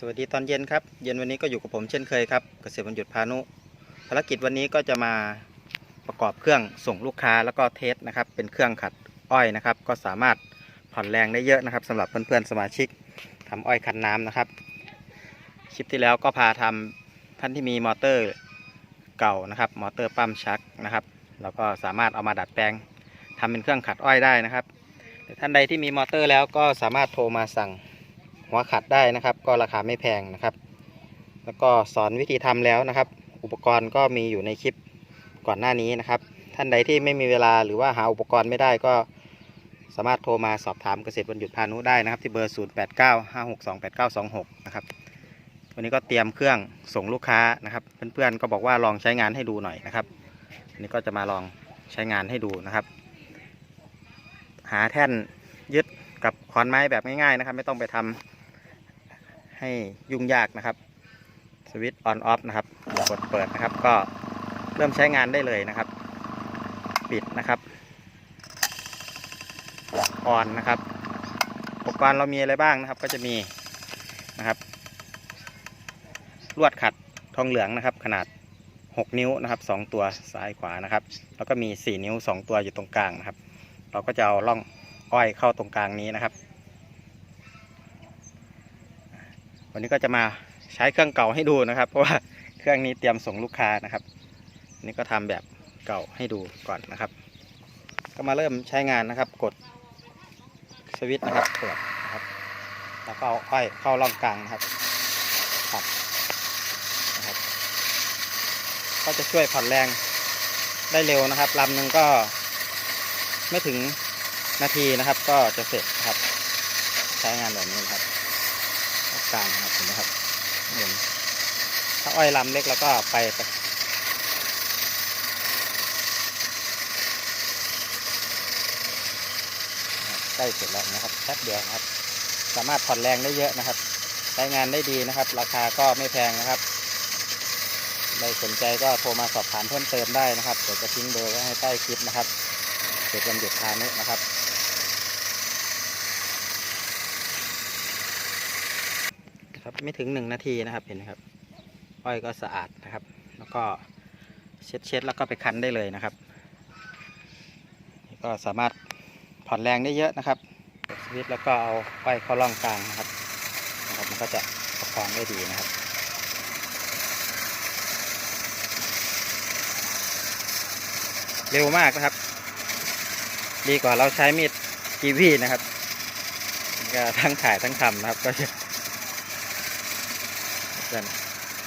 สวัสดีตอนเย็นครับ เย็นวันนี้ก็อยู่กับผมเช่นเคยครับเกษตรบรรยุทธพานุ ภารกิจวันนี้ก็จะมาประกอบเครื่องส่งลูกค้าแล้วก็เทสนะครับ เป็นเครื่องขัดอ้อยนะครับ ก็สามารถผ่อนแรงได้เยอะนะครับสำหรับเพื่อนๆสมาชิกทำอ้อยคันน้ำนะครับ คลิปที่แล้วก็พาทำท่านที่มีมอเตอร์เก่านะครับ มอเตอร์ปั๊มชักนะครับแล้วก็สามารถเอามาดัดแปลงทำเป็นเครื่องขัดอ้อยได้นะครับท่านใดที่มีมอเตอร์แล้วก็สามารถโทรมาสั่ง หัวขัดได้นะครับ ก็ราคาไม่แพงนะครับ แล้วก็สอนวิธีทำแล้วนะครับ อุปกรณ์ก็มีอยู่ในคลิปก่อนหน้านี้นะครับ ท่านใดที่ไม่มีเวลาหรือว่าหาอุปกรณ์ไม่ได้ก็สามารถโทรมาสอบถามเกษตรบรรยุทธพานุได้นะครับ ที่เบอร์ 0895628926 นะครับ วันนี้ก็เตรียมเครื่องส่งลูกค้านะครับ เพื่อนๆก็บอกว่าลองใช้งานให้ดูหน่อยนะครับวันนี้ก็จะมาลองใช้งานให้ดูนะครับ หาแท่นยึด กับขอนไม้แบบง่ายๆนะครับ ไม่ต้องไปทำให้ยุ่งยากนะครับสวิตช์ออนออฟนะครับกดเปิดนะครับ ก็เริ่มใช้งานได้เลยนะครับ ปิดนะครับออนนะครับอุปกรณ์เรามีอะไรบ้างนะครับ ก็จะมีนะครับ ลวดขัดทองเหลืองนะครับ ขนาด 6 นิ้วนะครับ 2 ตัวซ้ายขวานะครับ แล้วก็มี 4 นิ้ว 2 ตัวอยู่ตรงกลางนะครับ เราก็จะเอาล่อง อ้อยเข้าตรงกลางนี้นะครับ วันนี้ก็จะมาใช้เครื่องเก่าให้ดูนะครับ เพราะว่าเครื่องนี้เตรียมส่งลูกค้านะครับนนี่ก็ทำแบบเก่าให้ดูก่อนนะครับ ก็มาเริ่มใช้งานนะครับ กดสวิตช์นะครับเปิดนะครับ แล้วก็เอาอ้อยเข้าล่องกลางนะครับขัดนะครับ ก็จะช่วยผ่อนแรงได้เร็วนะครับลำหนึ่งก็ไม่ถึง นาทีนะครับ ก็จะเสร็จครับ ใช้งานแบบนี้ครับกลางนะครับเห็นไหมครับเห็นถ้าอ้อยลำเล็กแล้วก็ไปใกล้เสร็จแล้วนะครับแป๊บเดียวครับ สามารถผ่อนแรงได้เยอะนะครับใช้งานได้ดีนะครับ ราคาก็ไม่แพงนะครับใครสนใจก็โทรมาสอบถามเพิ่มเติมได้นะครับเดี๋ยวจะทิ้งเบอร์ไว้ให้ใต้คลิปนะครับเกิดวันหยุดพานุนะครับ ครับไม่ถึงหนึ่งนาทีนะครับเห็นไหมครับ อ้อยก็สะอาดนะครับ แล้วก็เช็ดเช็ดแล้วก็ไปคั้นได้เลยนะครับ ก็สามารถผ่อนแรงได้เยอะนะครับสวิตแล้วก็เอาอ้อยเข้าร่องกลางนะครับนะครับ มันก็จะประคองได้ดีนะครับเร็วมากนะครับ ดีกว่าเราใช้มีดกีวีนะครับก็ทั้งถ่ายทั้งทำนะครับก็จะ เพื่อน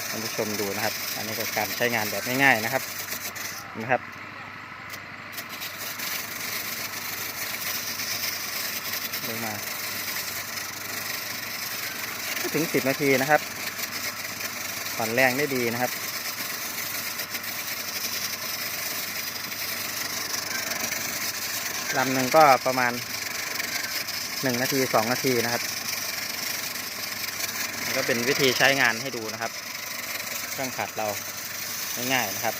ท่านผู้ชมดูนะครับ อันนี้ก็การใช้งานแบบง่ายๆนะครับนะครับลงมาถึงสิบนาทีนะครับผ่อนแรงได้ดีนะครับลำหนึ่งก็ประมาณหนึ่งนาทีสองนาทีนะครับ ก็เป็นวิธีใช้งานให้ดูนะครับ เครื่องขัดเราง่ายๆนะครับ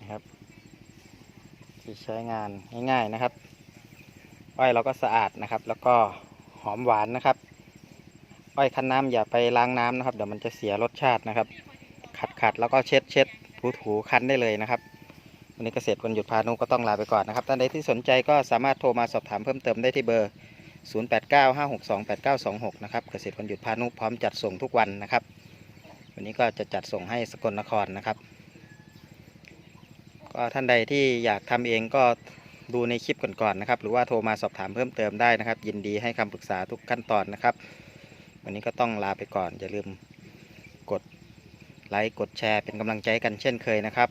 นะครับที่ใช้งานง่ายๆนะครับอ้อยเราก็สะอาดนะครับ แล้วก็หอมหวานนะครับ อ้อยคั้นน้ำอย่าไปล้างน้ำนะครับ เดี๋ยวมันจะเสียรสชาตินะครับ ขัดขัดแล้วก็เช็ดเช็ดถูถูคั้นได้เลยนะครับ วันนี้เกษตรวันหยุดพานุก็ต้องลาไปก่อนนะครับ ท่านใดที่สนใจก็สามารถโทรมาสอบถามเพิ่มเติมได้ที่เบอร์ 0895628926 นะครับ เกษตรวันหยุดพานุพร้อมจัดส่งทุกวันนะครับ วันนี้ก็จะจัดส่งให้สกลนครนะครับ ก็ท่านใดที่อยากทำเองก็ดูในคลิปก่อนๆนะครับ หรือว่าโทรมาสอบถามเพิ่มเติมได้นะครับ ยินดีให้คำปรึกษาทุกขั้นตอนนะครับ วันนี้ก็ต้องลาไปก่อนอย่าลืมกดไลค์กดแชร์เป็นกำลังใจกันเช่นเคยนะครับ